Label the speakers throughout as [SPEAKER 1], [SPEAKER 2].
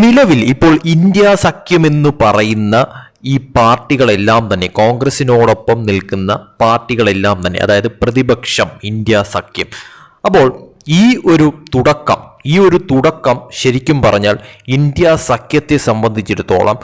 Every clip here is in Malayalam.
[SPEAKER 1] നിലവിൽ ഇപ്പോൾ ഇന്ത്യ സഖ്യം എന്ന് പറയുന്ന ഈ പാർട്ടികളെല്ലാം തന്നെ കോൺഗ്രസിനോടൊപ്പം നിൽക്കുന്ന പാർട്ടികളെല്ലാം തന്നെ അതായത് പ്രതിപക്ഷം ഇന്ത്യ സഖ്യം. അപ്പോൾ ഈ ഒരു തുടക്കം ഈ ഒരു തുടക്കം ശരിക്കും പറഞ്ഞാൽ ഇന്ത്യ സഖ്യത്തെ സംബന്ധിച്ചിടത്തോളം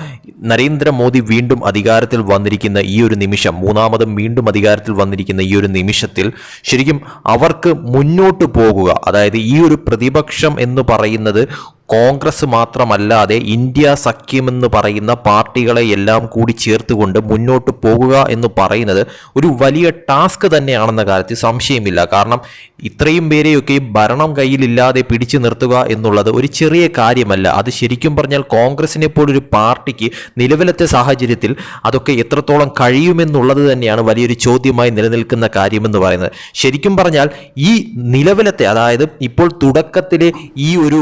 [SPEAKER 1] നരേന്ദ്രമോദി വീണ്ടും അധികാരത്തിൽ വന്നിരിക്കുന്ന ഈ ഒരു നിമിഷം മൂന്നാമതും വീണ്ടും അധികാരത്തിൽ വന്നിരിക്കുന്ന ഈ ഒരു നിമിഷത്തിൽ ശരിക്കും അവർക്ക് മുന്നോട്ട് പോകുക അതായത് ഈ ഒരു പ്രതിപക്ഷം എന്ന് പറയുന്നത് കോൺഗ്രസ് മാത്രമല്ലാതെ ഇന്ത്യ സഖ്യമെന്ന് പറയുന്ന പാർട്ടികളെ എല്ലാം കൂടി ചേർത്തുകൊണ്ട് മുന്നോട്ട് പോകുക എന്ന് പറയുന്നത് ഒരു വലിയ ടാസ്ക് തന്നെയാണെന്ന കാര്യത്തിൽ സംശയമില്ല. കാരണം ഇത്രയും പേരെയൊക്കെ ഭരണം കയ്യിലില്ലാതെ പിടിച്ചു നിർത്തുക എന്നുള്ളത് ഒരു ചെറിയ കാര്യമല്ല. അത് ശരിക്കും പറഞ്ഞാൽ കോൺഗ്രസിനെ പോലൊരു പാർട്ടിക്ക് നിലവിലത്തെ സാഹചര്യത്തിൽ അതൊക്കെ എത്രത്തോളം കഴിയുമെന്നുള്ളത് തന്നെയാണ് വലിയൊരു ചോദ്യമായി നിലനിൽക്കുന്ന കാര്യമെന്ന് പറയുന്നത്. ശരിക്കും പറഞ്ഞാൽ ഈ നിലവിലത്തെ അതായത് ഇപ്പോൾ തുടക്കത്തിലെ ഈ ഒരു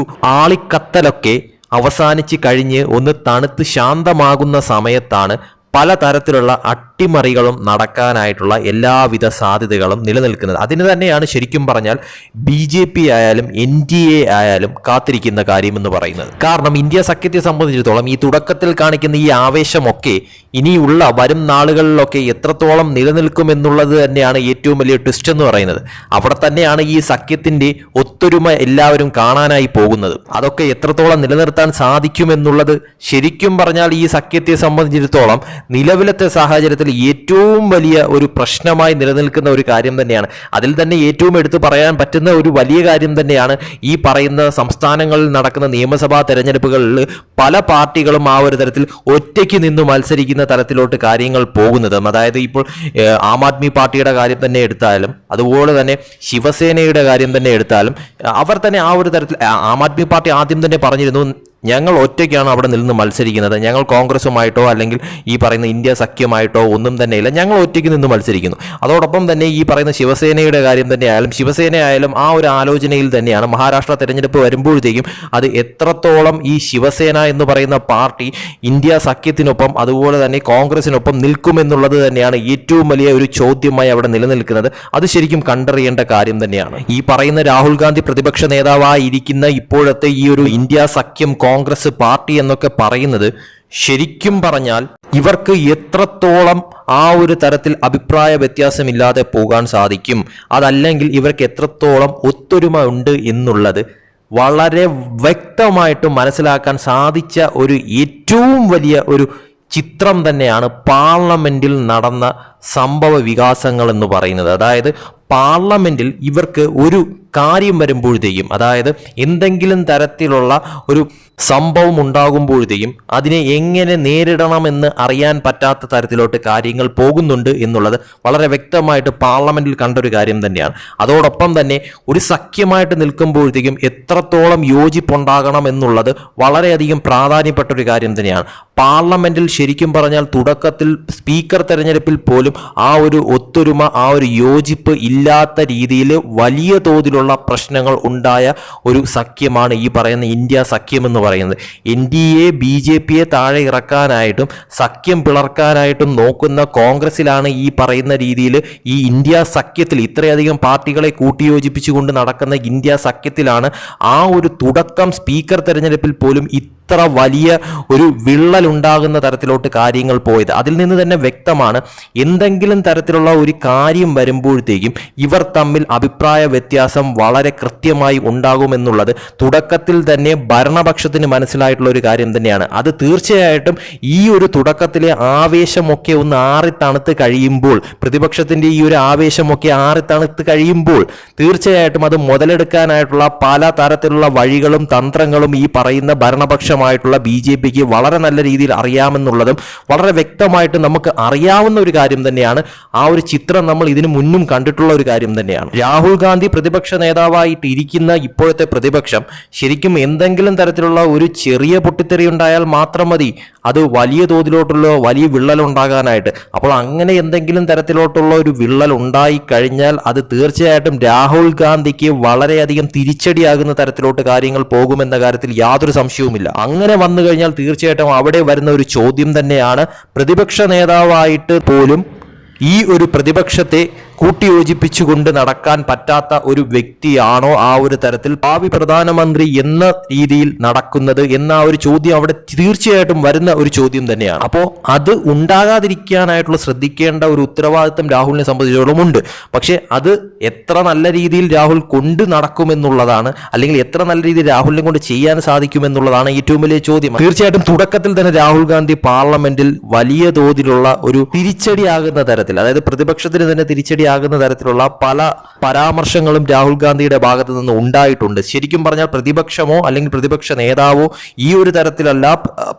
[SPEAKER 1] ആളിക്കത്തലൊക്കെ അവസാനിച്ച് കഴിഞ്ഞ് ഒന്ന് തണുത്ത് ശാന്തമാകുന്ന സമയത്താണ് പലതരത്തിലുള്ള അട്ടിമറികളും നടക്കാനായിട്ടുള്ള എല്ലാവിധ സാധ്യതകളും നിലനിൽക്കുന്നത്. അതിന് തന്നെയാണ് ശരിക്കും പറഞ്ഞാൽ ബി ജെ പി ആയാലും എൻ ഡി എ ആയാലും കാത്തിരിക്കുന്ന കാര്യമെന്ന് പറയുന്നത്. കാരണം ഇന്ത്യ സഖ്യത്തെ സംബന്ധിച്ചിടത്തോളം ഈ തുടക്കത്തിൽ കാണിക്കുന്ന ഈ ആവേശമൊക്കെ ഇനിയുള്ള വരും നാളുകളിലൊക്കെ എത്രത്തോളം നിലനിൽക്കും നിലനിൽക്കുമെന്നുള്ളത് തന്നെയാണ് ഏറ്റവും വലിയ ട്വിസ്റ്റ് എന്ന് പറയുന്നത്. അവിടെ തന്നെയാണ് ഈ സഖ്യത്തിന്റെ ഒത്തൊരുമ എല്ലാവരും കാണാനായി പോകുന്നത്. അതൊക്കെ എത്രത്തോളം നിലനിർത്താൻ സാധിക്കുമെന്നുള്ളത് ശരിക്കും പറഞ്ഞാൽ ഈ സഖ്യത്തെ സംബന്ധിച്ചിടത്തോളം നിലവിലത്തെ സാഹചര്യത്തിൽ ഏറ്റവും വലിയ ഒരു പ്രശ്നമായി നിലനിൽക്കുന്ന ഒരു കാര്യം തന്നെയാണ്. അതിൽ തന്നെ ഏറ്റവും എടുത്തു പറയാൻ പറ്റുന്ന ഒരു വലിയ കാര്യം തന്നെയാണ് ഈ പറയുന്ന സംസ്ഥാനങ്ങളിൽ നടക്കുന്ന നിയമസഭാ തെരഞ്ഞെടുപ്പുകളിൽ പല പാർട്ടികളും ആ ഒരു തരത്തിൽ ഒറ്റയ്ക്ക് നിന്ന് മത്സരിക്കുന്ന തരത്തിലോട്ട് കാര്യങ്ങൾ പോകുന്നത്. അതായത് ഇപ്പോൾ ആം ആദ്മി പാർട്ടിയുടെ കാര്യം തന്നെ എടുത്താലും അതുപോലെ തന്നെ ശിവസേനയുടെ കാര്യം തന്നെ എടുത്താലും അവർ തന്നെ ആ ഒരു തരത്തിൽ ആം ആദ്മി പാർട്ടി ആദ്യം തന്നെ പറഞ്ഞിരുന്നു ഞങ്ങൾ ഒറ്റയ്ക്കാണ് അവിടെ നിന്ന് മത്സരിക്കുന്നത്. ഞങ്ങൾ കോൺഗ്രസുമായിട്ടോ അല്ലെങ്കിൽ ഈ പറയുന്ന ഇന്ത്യ സഖ്യമായിട്ടോ ഒന്നും തന്നെ ഇല്ല ഞങ്ങൾ ഒറ്റയ്ക്ക് നിന്ന് മത്സരിക്കുന്നു. അതോടൊപ്പം തന്നെ ഈ പറയുന്ന ശിവസേനയുടെ കാര്യം തന്നെ ആയാലും ആ ഒരു ആലോചനയിൽ തന്നെയാണ് മഹാരാഷ്ട്ര തെരഞ്ഞെടുപ്പ് വരുമ്പോഴത്തേക്കും അത് എത്രത്തോളം ഈ ശിവസേന എന്ന് പറയുന്ന പാർട്ടി ഇന്ത്യ സഖ്യത്തിനൊപ്പം അതുപോലെ തന്നെ കോൺഗ്രസിനൊപ്പം നിൽക്കുമെന്നുള്ളത് തന്നെയാണ് ഏറ്റവും വലിയ ഒരു ചോദ്യമായി അവിടെ നിലനിൽക്കുന്നത്. അത് ശരിക്കും കണ്ടറിയേണ്ട കാര്യം തന്നെയാണ്. ഈ പറയുന്ന രാഹുൽ ഗാന്ധി പ്രതിപക്ഷ നേതാവായിരിക്കുന്ന ഇപ്പോഴത്തെ ഈ ഒരു ഇന്ത്യ സഖ്യം പാർട്ടി എന്നൊക്കെ പറയുന്നത് ശരിക്കും പറഞ്ഞാൽ ഇവർക്ക് എത്രത്തോളം ആ ഒരു തരത്തിൽ അഭിപ്രായ വ്യത്യാസമില്ലാതെ പോകാൻ സാധിക്കും. അതല്ലെങ്കിൽ ഇവർക്ക് എത്രത്തോളം ഒത്തൊരുമ ഉണ്ട് എന്നുള്ളത് വളരെ വ്യക്തമായിട്ട് മനസ്സിലാക്കാൻ സാധിച്ച ഒരു ഏറ്റവും വലിയ ഒരു ചിത്രം തന്നെയാണ് പാർലമെന്റിൽ നടന്ന സംഭവ വികാസങ്ങൾ എന്ന് പറയുന്നത്. അതായത് പാർലമെന്റിൽ ഇവർക്ക് ഒരു കാര്യം വരുമ്പോഴത്തേക്കും അതായത് എന്തെങ്കിലും തരത്തിലുള്ള ഒരു സംഭവം ഉണ്ടാകുമ്പോഴത്തേക്കും അതിനെ എങ്ങനെ നേരിടണമെന്ന് അറിയാൻ പറ്റാത്ത തരത്തിലോട്ട് കാര്യങ്ങൾ പോകുന്നുണ്ട് എന്നുള്ളത് വളരെ വ്യക്തമായിട്ട് പാർലമെന്റിൽ കണ്ടൊരു കാര്യം തന്നെയാണ്. അതോടൊപ്പം തന്നെ ഒരു സഖ്യമായിട്ട് നിൽക്കുമ്പോഴത്തേക്കും എത്രത്തോളം യോജിപ്പുണ്ടാകണം എന്നുള്ളത് വളരെയധികം പ്രാധാന്യപ്പെട്ട ഒരു കാര്യം തന്നെയാണ്. പാർലമെന്റിൽ ശരിക്കും പറഞ്ഞാൽ തുടക്കത്തിൽ സ്പീക്കർ തെരഞ്ഞെടുപ്പിൽ പോലും ആ ഒരു ഒത്തൊരുമ ആ ഒരു യോജിപ്പ് ഇല്ലാത്ത രീതിയിൽ വലിയ തോതിലുള്ള പ്രശ്നങ്ങൾ ഉണ്ടായ ഒരു സഖ്യമാണ് ഈ പറയുന്ന ഇന്ത്യ സഖ്യം എന്ന് പറയുന്നത്. N D A B J പിയെ താഴെ ഇറക്കാനായിട്ടും സഖ്യം പിളർക്കാനായിട്ടും നോക്കുന്ന കോൺഗ്രസിലാണ് ഈ പറയുന്ന രീതിയിൽ ഈ ഇന്ത്യ സഖ്യത്തിൽ ഇത്രയധികം പാർട്ടികളെ കൂട്ടിയോജിപ്പിച്ചുകൊണ്ട് നടക്കുന്ന ഇന്ത്യ സഖ്യത്തിലാണ് ആ ഒരു തുടക്കം സ്പീക്കർ തെരഞ്ഞെടുപ്പിൽ പോലും ഇത്ര വലിയ ഒരു വിള്ളലുണ്ടാകുന്ന തരത്തിലോട്ട് കാര്യങ്ങൾ പോയത്. അതിൽ നിന്ന് തന്നെ വ്യക്തമാണ് എന്തെങ്കിലും തരത്തിലുള്ള ഒരു കാര്യം വരുമ്പോഴത്തേക്കും ഇവർ തമ്മിൽ അഭിപ്രായ വ്യത്യാസം വളരെ കൃത്യമായി ഉണ്ടാകുമെന്നുള്ളത് തുടക്കത്തിൽ തന്നെ ഭരണപക്ഷത്തിന് മനസ്സിലായിട്ടുള്ള ഒരു കാര്യം തന്നെയാണ്. അത് തീർച്ചയായിട്ടും ഈ ഒരു തുടക്കത്തിലെ ആവേശമൊക്കെ ഒന്ന് ആറി തണുത്ത് കഴിയുമ്പോൾ പ്രതിപക്ഷത്തിന്റെ ഈ ഒരു ആവേശമൊക്കെ ആറി തണുത്ത് കഴിയുമ്പോൾ തീർച്ചയായിട്ടും അത് മുതലെടുക്കാനായിട്ടുള്ള പല തരത്തിലുള്ള വഴികളും തന്ത്രങ്ങളും ഈ പറയുന്ന ഭരണപക്ഷമായിട്ടുള്ള ബി ജെ പിക്ക് വളരെ നല്ല രീതിയിൽ അറിയാമെന്നുള്ളതും വളരെ വ്യക്തമായിട്ട് നമുക്ക് അറിയാവുന്ന ഒരു കാര്യം തന്നെയാണ്. ആ ഒരു ചിത്രം നമ്മൾ ഇതിനു മുന്നും കണ്ടിട്ടുള്ള ഒരു കാര്യം തന്നെയാണ്. രാഹുൽ ഗാന്ധി പ്രതിപക്ഷ നേതാവായിട്ട് ഇരിക്കുന്ന ഇപ്പോഴത്തെ പ്രതിപക്ഷം ശരിക്കും എന്തെങ്കിലും തരത്തിലുള്ള ഒരു ചെറിയ പൊട്ടിത്തെറി ഉണ്ടായാൽ മാത്രം മതി. അത് വലിയ തോതിലോട്ടുള്ള വലിയ വിള്ളൽ ഉണ്ടാകാനായിട്ട് അപ്പോൾ അങ്ങനെ എന്തെങ്കിലും തരത്തിലോട്ടുള്ള ഒരു വിള്ളൽ ഉണ്ടായി കഴിഞ്ഞാൽ അത് തീർച്ചയായിട്ടും രാഹുൽ ഗാന്ധിക്ക് വളരെയധികം തിരിച്ചടിയാകുന്ന തരത്തിലോട്ട് കാര്യങ്ങൾ പോകുമെന്ന കാര്യത്തിൽ യാതൊരു സംശയവുമില്ല. അങ്ങനെ വന്നു കഴിഞ്ഞാൽ തീർച്ചയായിട്ടും അവിടെ വരുന്ന ഒരു ചോദ്യം തന്നെയാണ്. പ്രതിപക്ഷ നേതാവായിട്ട് പോലും ഈ ഒരു പ്രതിപക്ഷത്തെ കൂട്ടിയോജിപ്പിച്ചുകൊണ്ട് നടക്കാൻ പറ്റാത്ത ഒരു വ്യക്തിയാണോ ആ ഒരു തരത്തിൽ ഭാവി പ്രധാനമന്ത്രി എന്ന രീതിയിൽ നടക്കുന്നത് എന്ന ഒരു ചോദ്യം അവിടെ തീർച്ചയായിട്ടും വരുന്ന ഒരു ചോദ്യം തന്നെയാണ്. അപ്പോൾ അത് ഉണ്ടാകാതിരിക്കാനായിട്ടുള്ള ശ്രദ്ധിക്കേണ്ട ഒരു ഉത്തരവാദിത്തം രാഹുലിനെ സംബന്ധിച്ചിടത്തോളം ഉണ്ട്. പക്ഷേ അത് എത്ര നല്ല രീതിയിൽ രാഹുൽ കൊണ്ട് നടക്കുമെന്നുള്ളതാണ് അല്ലെങ്കിൽ എത്ര നല്ല രീതിയിൽ രാഹുലിനെ കൊണ്ട് ചെയ്യാൻ സാധിക്കുമെന്നുള്ളതാണ് ഏറ്റവും വലിയ ചോദ്യം. തീർച്ചയായിട്ടും തുടക്കത്തിൽ തന്നെ രാഹുൽ ഗാന്ധി പാർലമെന്റിൽ വലിയ തോതിലുള്ള ഒരു തിരിച്ചടിയാകുന്ന തരത്തിൽ അതായത് പ്രതിപക്ഷത്തിന് തന്നെ തിരിച്ചടിയാകുന്ന തരത്തിലുള്ള പല പരാമർശങ്ങളും രാഹുൽ ഗാന്ധിയുടെ ഭാഗത്ത് നിന്ന് ഉണ്ടായിട്ടുണ്ട്. ശരിക്കും പറഞ്ഞാൽ പ്രതിപക്ഷമോ അല്ലെങ്കിൽ പ്രതിപക്ഷ നേതാവോ ഈ ഒരു തരത്തിലല്ല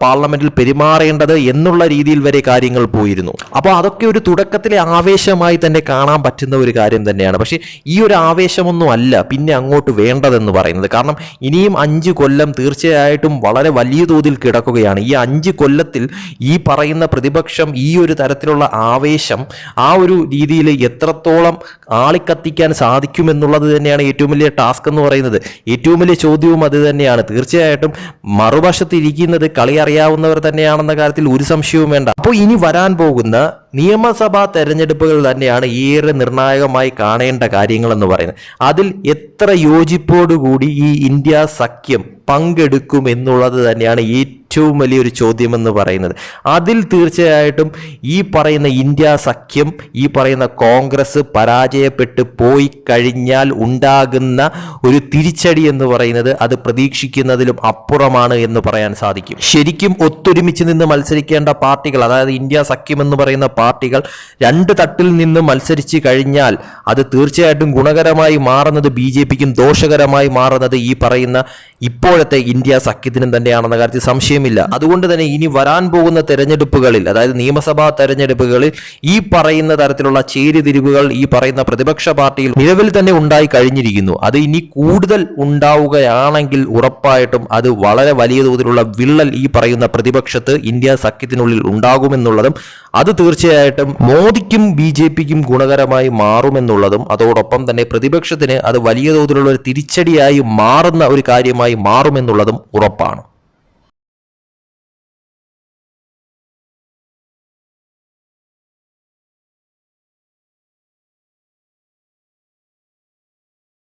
[SPEAKER 1] പാർലമെന്റിൽ പെരുമാറേണ്ടത് എന്നുള്ള രീതിയിൽ വരെ കാര്യങ്ങൾ പോയിരുന്നു. അപ്പോൾ അതൊക്കെ ഒരു തുടക്കത്തിലെ ആവേശമായി തന്നെ കാണാൻ പറ്റുന്ന ഒരു കാര്യം തന്നെയാണ്. പക്ഷേ ഈ ഒരു ആവേശമൊന്നും അല്ല പിന്നെ അങ്ങോട്ട് വേണ്ടതെന്ന് പറയുന്നത്. കാരണം ഇനിയും അഞ്ച് കൊല്ലം തീർച്ചയായിട്ടും വളരെ വലിയ തോതിൽ കിടക്കുകയാണ്. ഈ അഞ്ച് കൊല്ലത്തിൽ ഈ പറയുന്ന പ്രതിപക്ഷം ഈ ഒരു തരത്തിലുള്ള ആവേശം ആ ഒരു രീതിയിൽ എത്രത്തോളം ആളിക്കത്തിക്കാൻ സാധിക്കുമെന്നുള്ളത് തന്നെയാണ് ഏറ്റവും വലിയ ടാസ്ക് എന്ന് പറയുന്നത്. ഏറ്റവും വലിയ ചോദ്യവും അത് തന്നെയാണ്. തീർച്ചയായിട്ടും മറുവശത്ത് ഇരിക്കുന്നത് കളി അറിയാവുന്നവർ തന്നെയാണെന്ന കാര്യത്തിൽ ഒരു സംശയവും വേണ്ട. അപ്പോൾ ഇനി വരാൻ പോകുന്ന നിയമസഭാ തെരഞ്ഞെടുപ്പുകൾ തന്നെയാണ് ഏറെ നിർണായകമായി കാണേണ്ട കാര്യങ്ങളെന്ന് പറയുന്നത്. അതിൽ എത്ര യോജിപ്പോടുകൂടി ഈ ഇന്ത്യ സഖ്യം പങ്കെടുക്കും എന്നുള്ളത് തന്നെയാണ് ഏറ്റവും വലിയൊരു ചോദ്യമെന്ന് പറയുന്നത്. അതിൽ തീർച്ചയായിട്ടും ഈ പറയുന്ന ഇന്ത്യ സഖ്യം ഈ പറയുന്ന കോൺഗ്രസ് പരാജയപ്പെട്ട് പോയി കഴിഞ്ഞാൽ ഉണ്ടാകുന്ന ഒരു തിരിച്ചടി എന്ന് പറയുന്നത് അത് പ്രതീക്ഷിക്കുന്നതിലും അപ്പുറമാണ് എന്ന് പറയാൻ സാധിക്കും. ശരിക്കും ഒത്തൊരുമിച്ച് നിന്ന് മത്സരിക്കേണ്ട പാർട്ടികൾ അതായത് ഇന്ത്യ സഖ്യം എന്ന് പറയുന്ന പാർട്ടികൾ രണ്ട് തട്ടിൽ നിന്ന് മത്സരിച്ച് കഴിഞ്ഞാൽ അത് തീർച്ചയായിട്ടും ഗുണകരമായി മാറുന്നത് ബി ജെ പിക്കും ദോഷകരമായി മാറുന്നത് ഈ പറയുന്ന ഇപ്പോഴത്തെ ഇന്ത്യ സഖ്യത്തിനും തന്നെയാണെന്ന കാര്യത്തിൽ സംശയമില്ല അതുകൊണ്ട് തന്നെ ഇനി വരാൻ പോകുന്ന തെരഞ്ഞെടുപ്പുകളിൽ അതായത് നിയമസഭാ തെരഞ്ഞെടുപ്പുകളിൽ ഈ പറയുന്ന തരത്തിലുള്ള ചേരിതിരിവുകൾ ഈ പറയുന്ന പ്രതിപക്ഷ പാർട്ടിയിൽ നിലവിൽ തന്നെ ഉണ്ടായി കഴിഞ്ഞിരിക്കുന്നു. അത് ഇനി കൂടുതൽ ഉണ്ടാവുകയാണെങ്കിൽ ഉറപ്പായിട്ടും അത് വളരെ വലിയ തോതിലുള്ള വിള്ളൽ ഈ പറയുന്ന പ്രതിപക്ഷത്ത് ഇന്ത്യ സഖ്യത്തിനുള്ളിൽ ഉണ്ടാകുമെന്നുള്ളതും അത് തീർച്ചയായിട്ടും മോദിക്കും ബി ജെ പിക്കും ഗുണകരമായി മാറുമെന്നുള്ളതും അതോടൊപ്പം തന്നെ പ്രതിപക്ഷത്തിന് അത് വലിയ തോതിലുള്ള ഒരു തിരിച്ചടിയായി മാറുന്ന ഒരു കാര്യമായി മാറുമെന്നുള്ളതും ഉറപ്പാണ്.